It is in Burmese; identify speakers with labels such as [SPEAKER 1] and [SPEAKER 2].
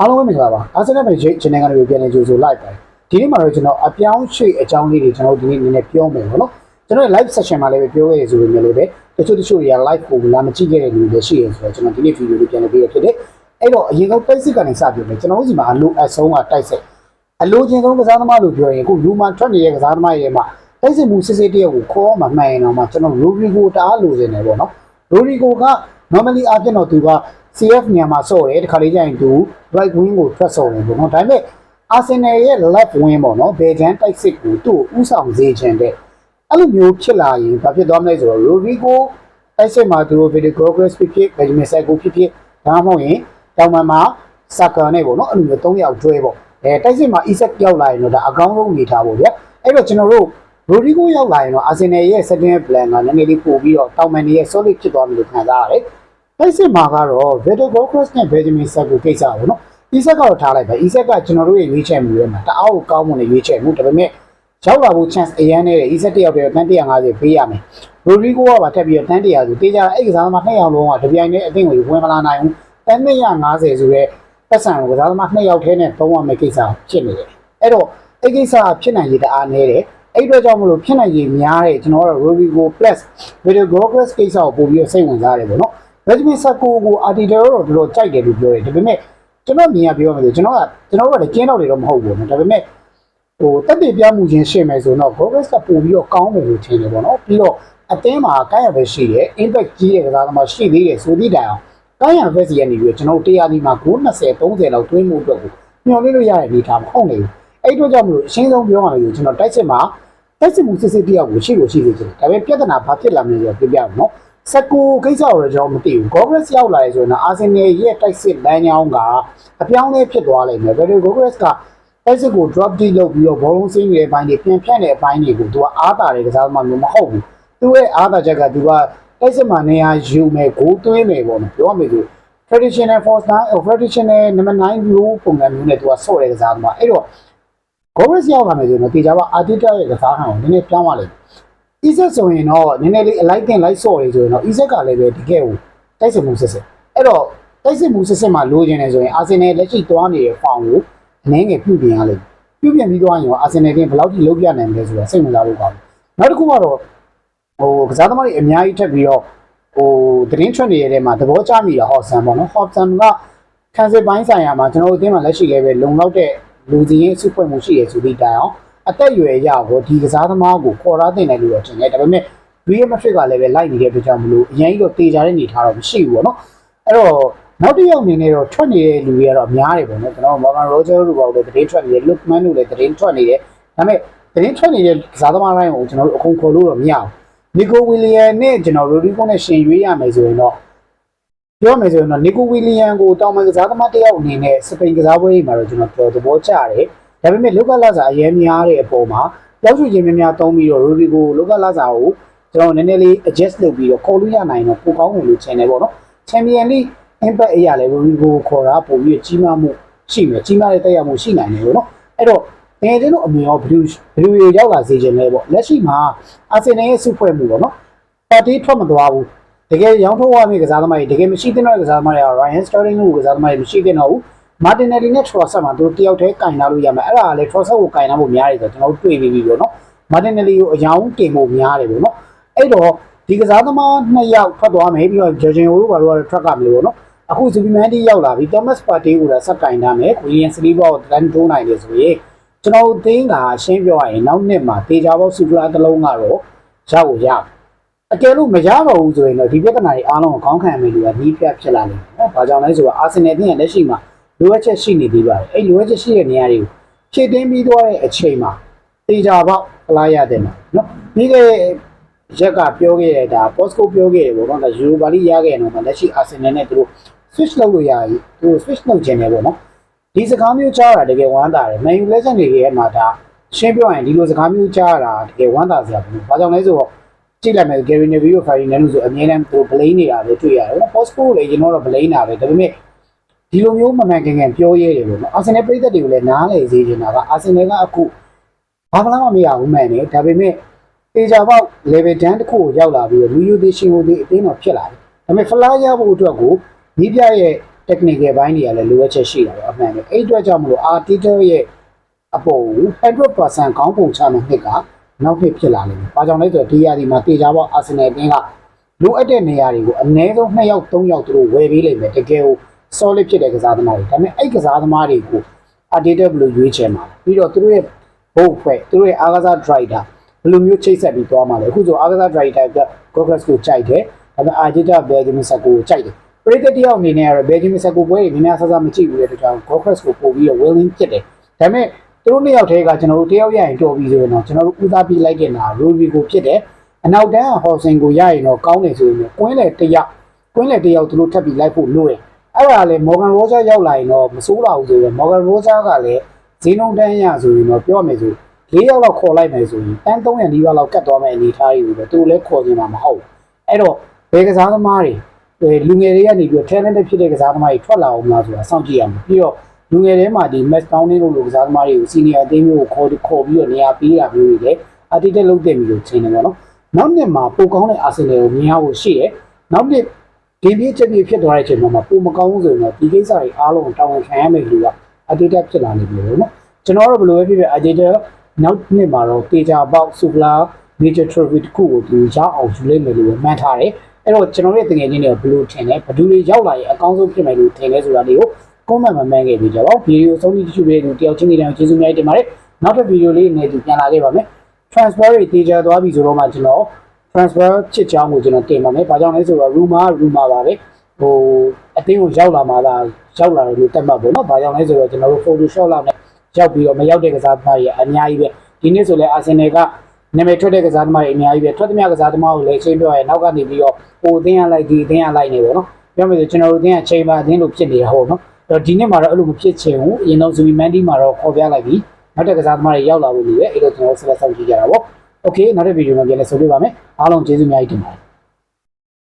[SPEAKER 1] အားလုံးပဲမင်္ဂလာပါအာဆင်နယ်ပဲ channel ကနေပြန်လည်ကြိုဆို live ပါတယ်ဒီနေ့မှာတော့ကျွန်တော်အပြောင်းရွှေ့အကြောင်းလေးတွေကျွန်တော်ဒီနေ့နည်းနည်းပြောမယ်ပေါ့နော်ကျွန်တော်ရဲ့ live session မှာလည်းပဲပြောခဲ့ရဆိုပေမဲ့လည်းပဲတချို့တချို့တွေက live ကိုလာမကြည့်ခဲ့တဲ့လူတွေရှိရဆိုတော့ကျွန်တော်ဒီနေ့ video လေးပြန်လည်ပေးရဖြစ်တယ်အဲ့တော့အရင်ဆုံး basic ကနေစပြောမယ်ကျွန်တော်တို့ဒီမှာအလိုအဆုံးကတိုက်ဆက်အလိုချင်ဆုံးကစားသမားလို့ပြောရင်အခုလူမှထွက်နေတဲ့ကစားသမားရဲ့မှာတိုက်စစ်မှုစစ်စစ်တရက်ကိုခေါ်မှမှန်ရင်တော့မှကျွန်တော် Rodrigo တအားလိုချင်တယ်ပေါ့နော် Rodrigo က normally အပြင်တော့သူက CF ညမှာဆော့တယ်တခါလေးကျရင်သူ right wing ကိုထွက်ဆော့တယ်ပေါ့နော်ဒါပေမဲ့ Arsenal ရဲ့ left wing ပေါ့နော်ဘယ်ဂျန်တိုက်စစ်ကိုသူ့ကိုဥဆောင်စေခြင်းတဲ့အဲ့လိုမျိုးဖြစ်လာရင်ဘာဖြစ်သွားမလဲဆိုတော့ Rodrigo တိုက်စစ်မှာသူတို့ video progress ဖြစ်ဖြစ် Benjamin Sesko ဖြစ်ဖြစ်ဒါမှမဟုတ်ရင်တောင်မှန်မှာ Saka နဲ့ပေါ့နော်အဲ့လိုမျိုး၃ယောက်တွဲပေါ့အဲတိုက်စစ်မှာ Isak ရောက်လာရင်တော့ဒါအကောင်းဆုံးအနေထားပေါ့ဗျာအဲ့တော့ကျွန်တော်တို့ Rodrigo ရောက်လာရင်တော့ Arsenal ရဲ့ second plan ကနည်းနည်းလေးပို့ပြီးတော့တောင်မှန်ရဲ့ solid ဖြစ်သွားမယ်လို့ခံစားရတယ် တိုက်စစ်မှာကတော့ Vitor Gokras နဲ့ Benjamin Sesko ကိစ္စပေါ့နော် Isak ကတော့ထားလိုက်ပါ Isak ကကျွန်တော်တို့ရဲ့ရွေးချယ်မှုတွေမှာတအားကိုကောင်းမွန်တဲ့ရွေးချယ်မှုဒါပေမဲ့ရောက်လာဖို့ chance အရန်နဲ့ Isak တယောက်တည်းတန်း150ပေးရမယ် Rodrigo ကပါထပ်ပြီးတော့တန်း100ဆိုတေးကြအဲ့ကစားသမားနှစ်ယောက်လုံးကတပြိုင်တည်းအသင်းကိုဝင်မလာနိုင်ဘူးတန်း150ဆိုရဲပတ်စံကိုကစားသမားနှစ်ယောက်ထဲနဲ့သုံးရမယ့်ကိစ္စဖြစ်နေတယ်အဲ့တော့အဲ့ကိစ္စဖြစ်နိုင်ရည်တအားနေတယ်အဲ့အတွက်ကြောင့်မလို့ဖြစ်နိုင်ရည်များတဲ့ကျွန်တော်တို့ Rodrigo plus Video Gokras ကိစ္စကိုပို့ပြီးတော့စိတ်ဝင်စားတယ်ပေါ့နော် Benjamin Sako ကို Arteta တော့တော်တော်ကြိုက်တယ်လို့ပြောတယ်ဒါပေမဲ့ကျွန်တော်မြင်ရပြောမယ်ဆိုကျွန်တော်ကကျွန်တော်တို့ကလည်းကျင်းတော့တွေတော့မဟုတ်ဘူးနော်ဒါပေမဲ့ဟိုတက်တည်ပြမှုချင်းရှင်းမယ်ဆိုတော့ Gokras ကပို့ပြီးတော့ကောင်းတယ်လို့ထင်တယ်ပေါ့နော်ပြီးတော့အသင်းမှာကိုင်းရပဲရှိတယ် impact ကြီးတဲ့ကစားသမားရှိသေးတယ်ဆိုသည့်တိုင်အောင်ကိုင်းရဖက်စီကနေပြီးတော့ကျွန်တော်တရားဒီမှာဂိုး20 30လောက်တွင်းမှုအတွက်ကိုညှော်လေးလို့ရတဲ့အနေထားမဟုတ်နေဘူးအဲ့အတွက်ကြောင့်မလို့အရှင်းဆုံးပြောရမယ်ဆိုကျွန်တော်တိုက်စစ်မှာတိုက်စစ်မှုစစ်စစ်တယောက်ကိုရှိလို့ရှိသေးတယ်ဒါပေမဲ့ပြဿနာဘာဖြစ်လာမလဲဆိုတော့ပြပြမယ်နော် စကူကိစ္စကိုတော့ကျွန်တော်မသိဘူး Congress ရောက်လာရဲဆိုရင်တော့အာဆင်နယ်ရဲ့တိုက်စစ်လမ်းကြောင်းကအပြောင်းလဲဖြစ်သွားလိမ့်မယ်ဘယ်လို Congress ကတိုက်စစ်ကို drop D လုပ်ပြီးတော့ဘောလုံးစင်းနေတဲ့အပိုင်းတွေပြန်ဖြတ်နေတဲ့အပိုင်းတွေကိုသူကအားတာတဲ့ကစားသမားမျိုးမဟုတ်ဘူးသူရဲ့အားတာချက်ကသူကတိုက်စစ်မှာနေရာယူမယ်ဂိုးသွင်းမယ်ပေါ့နော်ပြောရမယ်ဆို traditional force 9 or traditional number 9 rule ပုံစံမျိုးနဲ့သူကဆော့တဲ့ကစားသမားအဲ့တော့ Congress ရောက်လာမယ်ဆိုရင်တေချာပါ Arteta ရဲ့ကစားဟန်ကိုနည်းနည်းပြောင်းသွားလိမ့်မယ် Isak ဆိုရင်တော့နည်းနည်းလေးအလိုက်တင်လိုက်ဆော့ရဆိုရင်တော့ Isak ကလည်းပဲတကယ်ကိုတိုက်စစ်မှုစစ်စစ်အဲ့တော့တိုက်စစ်မှုစစ်စစ်မှာလိုချင်နေဆိုရင်အာဆင်နယ်လက်ရှိသွားနေတဲ့ဖောင်ကိုအနည်းငယ်ပြုပြင်ရလိမ့်မယ်ပြုပြင်ပြီးသွားရင်ရောအာဆင်နယ်တင်းဘယ်လောက်ထိလုံးပြနိုင်မလဲဆိုတာစိတ်ဝင်စားလို့ကောင်းတယ်နောက်တစ်ခုကတော့ဟိုကစားသမားတွေအများကြီးထပ်ပြီးတော့ဟိုသတင်းထွက်နေတဲ့ထဲမှာသဘောကျမိတာဟော့ဆန်ပေါ့နော်ဟော့ဆန်ကခံစစ်ပိုင်းဆိုင်ရာမှာကျွန်တော်တို့အသင်းမှာလက်ရှိလည်းပဲလုံလောက်တဲ့လူကြီးရင်းစုဖွဲ့မှုရှိရဆိုပြီးတိုင်အောင် အသက်အရွယ်ရကိုဒီကစားသမားကိုခေါ်ထားတင်တယ်လို့တော့ထင်တယ်ဒါပေမဲ့ real metric ကလည်းပဲလိုက်နေတဲ့အတွက်ကြောင့်မလို့အရင်ကြီးတော့တေချာတဲ့အနေထားတော့မရှိဘူးပေါ့နော်အဲ့တော့နောက်တစ်ယောက်အနေနဲ့တော့ထွက်နေတဲ့လူတွေကတော့များတယ်ပေါ့နော်ကျွန်တော် Morgan Roger တို့ပေါ့လေသတင်းထွက်နေတယ် Lookman တို့လည်းသတင်းထွက်နေတယ်ဒါပေမဲ့သတင်းထွက်နေတဲ့ကစားသမားတိုင်းကိုကျွန်တော်တို့အခုခေါ်လို့တော့မရဘူး Nico William နဲ့ကျွန်တော် Rodrigo နဲ့ရှင်ရွေးရမယ်ဆိုရင်တော့ပြောမယ်ဆိုရင်တော့ Nico William ကိုတောင်ပန်ကစားသမားတစ်ယောက်အနေနဲ့စပိန်ကစားပွဲတွေမှာတော့ကျွန်တော်တော်သဘောကျတယ် ဒါပေမဲ့လောကလာစာအရေးများတဲ့အပေါ်မှာပြောက်ရွှေချင်းများများတုံးပြီးတော့ Rodrigo လောကလာစာကိုကျွန်တော်နည်းနည်းလေး adjust လုပ်ပြီးတော့ခေါ်လို့ရနိုင်တော့ပိုကောင်းတယ်လို့ထင်တယ်ပေါ့နော် Champion League impact အရာလည်း Rodrigo ခေါ်တာပိုပြီးကြီးမားမှုရှိမယ်ကြီးမားတဲ့တက်ရောက်မှုရှိနိုင်တယ်ပေါ့နော်အဲ့တော့ငယ်ချင်းတို့အမြင်ရောဘယ်လိုဘယ်လိုရောက်လာစေခြင်းလဲပေါ့လက်ရှိမှာအာဆင်နယ်ရဲ့စုဖွဲ့မှုပေါ့နော်ပါတီထွက်မသွားဘူးတကယ်ရောင်းထုတ်ရမယ့်ကစားသမားတွေတကယ်မရှိတဲ့ကစားသမားတွေက Ryan Sterling ကိုကစားသမားတွေမရှိတဲ့တော့ဘူး Martinelli နဲ့ Trossard မှာသူတယောက်တည်းကင်လာလို့ရမယ်အဲ့ဒါကလည်း Trossard ကိုကင်လာဖို့များတယ်ဆိုတော့ကျွန်တော်တို့တွေ့ပြီးပြီပေါ့နော် Martinelli ကိုအယောင်တင်ဖို့များတယ်ပေါ့နော်အဲ့တော့ဒီကစားသမားနှစ်ယောက်ထွက်သွားမယ်ပြီးတော့ Jorginho တို့ဘာလို့လဲ track ကမလို့ပေါ့နော်အခု Zubimendi ရောက်လာပြီ Thomas Partey ကိုလည်းစက်ကင်ထားမယ် William Saliba ကိုတန်းထိုးနိုင်တယ်ဆိုရင်ကျွန်တော်သိန်းကရှင်းပြောရရင်နောက်နှစ်မှာတေချာဘောစူပလာတစ်လုံးကတော့ရောက်ကိုရအကယ်လို့မရတော့ဘူးဆိုရင်တော့ဒီပြဿနာတွေအားလုံးကိုခေါင်းခံမယ်လို့ကဒီးပြတ်ဖြစ်လာလိမ့်မယ်နော်။ဘာကြောင့်လဲဆိုတော့အာဆင်နယ်တင်းရဲ့လက်ရှိမှာ လိုအပ်ချက်ရှိနေသေးပါတယ်အဲ့လိုအပ်ချက်ရှိတဲ့နေရာတွေကိုဖြည့်တင်းပြီးသွားတဲ့အချိန်မှာတေချာပေါက်ဖလားရတယ်နော်နော်ပြီးခဲ့ရက်ကပြောခဲ့တဲ့ဒါ Postco ပြောခဲ့တယ်ပေါ့နော်ဒါ Europa League ရခဲ့တယ်နော်လက်ရှိ Arsenal နဲ့သူတို့ switch လုပ်လို့ရပြီသူတို့ switch လုပ်ခြင်းတယ်ပေါ့နော်ဒီစကားမျိုးကြားတာတကယ်ဝမ်းသာတယ် Man U Legend တွေရဲ့မှာဒါရှင်းပြောရင်ဒီလိုစကားမျိုးကြားတာတကယ်ဝမ်းသာစရာပဲဘာကြောင့်လဲဆိုတော့ကြည့်လိုက်မယ် Gary Neville ကို Ferdinand ဆိုအမြဲတမ်းသူ blame နေတာပဲတွေ့ရတယ်နော် Postco ကိုလည်းကျွန်တော်တို့ blame တာပဲဒါပေမဲ့ ဒီလိုမျိုးမမှန်ကန်ကန်ပြောရဲတယ်ပေါ့နော်အာဆင်နယ်ပြည်သက်တွေကိုလည်းနားလည်စေချင်တာကအာဆင်နယ်ကအခုဘာမှမမရဘူးမှန်တယ်ဒါပေမဲ့တေချာပေါက် level 10တစ်ခုကိုရောက်လာပြီးတော့လူယူသေးရှင်ကိုသေးအတင်းတော့ဖြစ်လာတယ်ဒါပေမဲ့ဖလားရဖို့အတွက်ကိုညီးပြရဲ့ technical ဘိုင်းတွေကလည်းလိုအပ်ချက်ရှိတာပဲအမှန်ပဲအဲ့အတွက်ကြောင့်မလို့ Arteta ရဲ့အပေါ်ကို100%ခေါင်းပုံချတဲ့နှစ်ကနောက်နှစ်ဖြစ်လာလိမ့်မယ်။ဘာကြောင့်လဲဆိုတော့ဒီရာဒီမှာတေချာပေါအာဆင်နယ်တင်းကလိုအပ်တဲ့နေရာတွေကိုအနည်းဆုံး2ယောက်3ယောက်သူတို့ဝယ်ပေးလိမ့်မယ်တကယ်ကို solid ဖြစ်တဲ့ကစားသမားတွေဒါပေမဲ့အဲ့ကစားသမားတွေကို Arteta ဘယ်လိုရွေးချယ်မှာလဲပြီးတော့သူတို့ရဲ့ဘုတ်ဖွဲ့သူတို့ရဲ့အားကစား driver ဘယ်လိုမျိုးချိတ်ဆက်ပြီးသွားမှာလဲအခုဆိုအားကစား driver က Gogres ကိုကြိုက်တယ်ဒါပေမဲ့ Arteta Benjamin Sako ကိုကြိုက်တယ်ပရိသတ်တယောက်အနေနဲ့ကတော့ Benjamin Sako ပွဲတွေများများဆဆမကြည့်ဘူးတဲ့အတွက်ကြောင့် Gogres ကိုပို့ပြီးတော့ willing ဖြစ်တယ်ဒါပေမဲ့သူတို့နှစ်ယောက်တည်းကကျွန်တော်တို့တယောက်ရရင်တော်ပြီဆိုရင်တော့ကျွန်တော်တို့ဦးစားပေးလိုက်တဲ့နာ Ruby ကိုဖြစ်တယ်အနောက်တန်းဟော်ဆင်ကိုရရင်တော့ကောင်းတယ်ဆိုရင်ကွင်းလေတယောက်ကွင်းလေတယောက်သူတို့ထပ်ပြီးလိုက်ဖို့လိုတယ် အဲ့ဒါလေ Morgan Roger ရောက်လာရင်တော့မစိုးလာဘူးဆိုရင် Morgan Roger ကလည်းဈေးနှုန်းတန်းရဆိုရင်တော့ပြောရမယ်ဆို၄ယောက်လောက်ခေါ်လိုက်မယ်ဆိုရင်တန်း300နီးပါးလောက်ကတ်သွားမယ့်အနေအထားကြီးကိုပဲသူလည်းခေါ်ခြင်းမှာမဟုတ်ဘူးအဲ့တော့ဘယ်ကစားသမားတွေလူငယ်တွေကနေပြီး talented ဖြစ်တဲ့ကစားသမားတွေထွက်လာအောင်လားဆိုတာစောင့်ကြည့်ရမယ်ပြီးတော့လူငယ်တွေမှာဒီ match counting လို့ကစားသမားတွေကို senior အသင်းမျိုးကိုခေါ်ခေါ်ပြီးတော့နေရာပေးတာမျိုးတွေလည်း attitude လုပ်တယ်မျိုးချိန်နေပါတော့နောက်နှစ်မှာပိုကောင်းတဲ့ Arsenal ကိုမြင်ရဖို့ရှိတယ်နောက်နှစ် ဒီပြည့်ချက်ပြည့်ဖြစ်သွားတဲ့အချိန်မှာပိုမကောင်းဘူးဆိုရင်တော့ဒီကိစ္စတွေအားလုံးတောင်းဝန်ခံရမယ့်လူက attitude ဖြစ်လာနေပြီလို့နော်ကျွန်တော်တို့ဘယ်လိုပဲဖြစ်ဖြစ် attitude နောက်နှစ်မှာတော့တေချာပေါက်ဆူလာ major trophy တစ်ခုကိုသူရအောင်ယူလိုက်မယ်လို့မှန်းထားတယ်အဲ့တော့ကျွန်တော်ရဲ့တကယ်ချင်းတွေကဘယ်လိုထင်လဲဘယ်သူတွေရောက်လာရင်အကောင်းဆုံးဖြစ်မယ်လို့ထင်လဲဆိုတာတွေကို comment မှာမှန်းခဲ့ပြီးကြပါဗီဒီယိုဆုံးဖြတ်ကြည့်ပြီးတဲ့တယောက်ချင်းတွေတောင်ကျေးဇူးများတင်ပါတယ်နောက်တစ်ဗီဒီယိုလေးနဲ့ဒီပြန်လာခဲ့ပါမယ် transfer တွေတေချာသွားပြီဆိုတော့မှကျွန်တော် transfer ချစ်ချောင်းကိုကျွန်တော်တင်ပါမယ်ဘာကြောင့်လဲဆိုတော့ rumor rumor ပါပဲဟိုအတင်းကိုရောက်လာမှလားရောက်လာတယ်လို့တက်မှတ်ပေါ့နော်ဘာကြောင့်လဲဆိုတော့ကျွန်တော်တို့ photoshop လောက်နဲ့ရောက်ပြီးတော့မရောက်တဲ့ကစားသမားကြီးအများကြီးပဲဒီနေ့ဆိုလဲ Arsenal ကနာမည်ထွက်တဲ့ကစားသမားတွေအများကြီးပဲထွက်သမျှကစားသမားကိုလည်းချင်းပြောရဲနောက်ကနေပြီးတော့ဟိုအသင်းရလိုက်ဒီအသင်းရလိုက်နေပေါ့နော်ပြောမယ်ဆိုကျွန်တော်တို့အသင်းကချိန်ပါအသင်းလို့ဖြစ်နေတာဟုတ်နော်အဲ့တော့ဒီနေ့မှာတော့အဲ့လိုမဖြစ်ချင်ဘူးအရင်တော့ Zumi Mandy မှာတော့ခေါ်ပြလိုက်ပြီနောက်တဲ့ကစားသမားတွေရောက်လာဖို့လိုရဲ့အဲ့တော့ကျွန်တော်ဆက်လက်ဆောင်ကြည့်ကြတာပေါ့ Okay နောက်တဲ့ဗီဒီယိုမှာပြန်လည်ဆုံတွေ့ပါမယ်အားလုံးကျေးဇူးအများကြီးတင်ပါတယ်